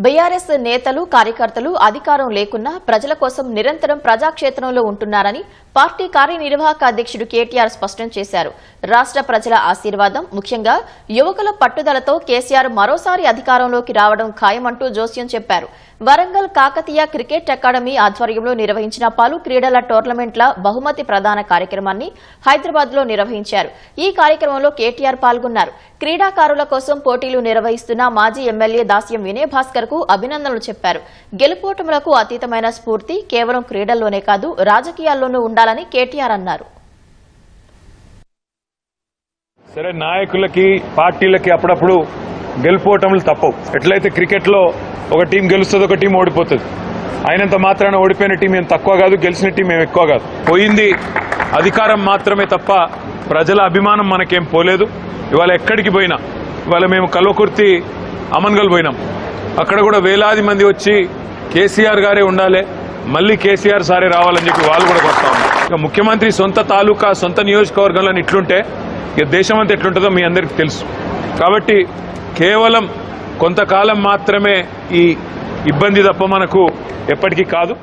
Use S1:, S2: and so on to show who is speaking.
S1: BRS నేతలు కార్యకర్తలు అధికారం లేకున్నా ప్రజల కోసం నిరంతరం ప్రజాక్షేత్రంలో ఉంటున్నారని పార్టీ కార్యనిర్వాహక అధ్యక్షుడు కేటీఆర్ స్పష్టం చేశారు. రాష్ట్ర ప్రజల ఆశీర్వాదం ముఖ్యంగా యువకుల పట్టుదలతో కేసీఆర్ మరోసారి అధికారంలోకి రావడం ఖాయమంటూ జోస్యం చెప్పారు. వరంగల్ కాకతీయ క్రికెట్ అకాడమీ ఆధ్వర్యంలో నిర్వహించిన పలు క్రీడల టోర్నమెంట్ల బహుమతి ప్రదాన కార్యక్రమాన్ని హైదరాబాద్లో నిర్వహించారు. ఈ కార్యక్రమంలో కేటీఆర్ పాల్గొన్నారు. క్రీడాకారుల కోసం పోటీలు నిర్వహిస్తున్న మాజీ ఎమ్మెల్యే దాస్యం వినయ్ భాస్కర్కు అభినందనలు చెప్పారు. గెలుపోటములకు అతీతమైన స్ఫూర్తి కేవలం క్రీడల్లోనే కాదు రాజకీయాల్లోనూ ఉండాలని కేటీఆర్ అన్నారు.
S2: సరే నాయకులకి పార్టీలకి అప్పుడప్పుడు గెలుపోవటములు తప్పవు. ఎట్లయితే క్రికెట్లో ఒక టీం గెలుస్తుంది ఒక టీం ఓడిపోతుంది. అయినంత మాత్రాన ఓడిపోయిన టీం ఏం తక్కువ కాదు గెలిచిన టీం ఏం ఎక్కువ కాదు. పోయింది అధికారం మాత్రమే తప్ప ప్రజల అభిమానం మనకేం పోలేదు. ఇవాళ ఎక్కడికి పోయినా ఇవాళ మేము కల్వకుర్తి అమన్గల్ పోయినాం. అక్కడ కూడా వేలాది మంది వచ్చి కేసీఆర్ గారే ఉండాలి. మళ్ళీ కేసీఆర్ సారే రావాలని చెప్పి వాళ్ళు కూడా కొడతా ఉన్నారు. ఇక ముఖ్యమంత్రి సొంత తాలూకా సొంత నియోజకవర్గంలో ఇట్లుంటే ఇక దేశం అంతా ఎట్లుంటుందో మీ అందరికీ తెలుసు. కాబట్టి కేవలం కొంతకాలం మాత్రమే ఈ ఇబ్బంది తప్ప మనకు ఎప్పటికీ కాదు.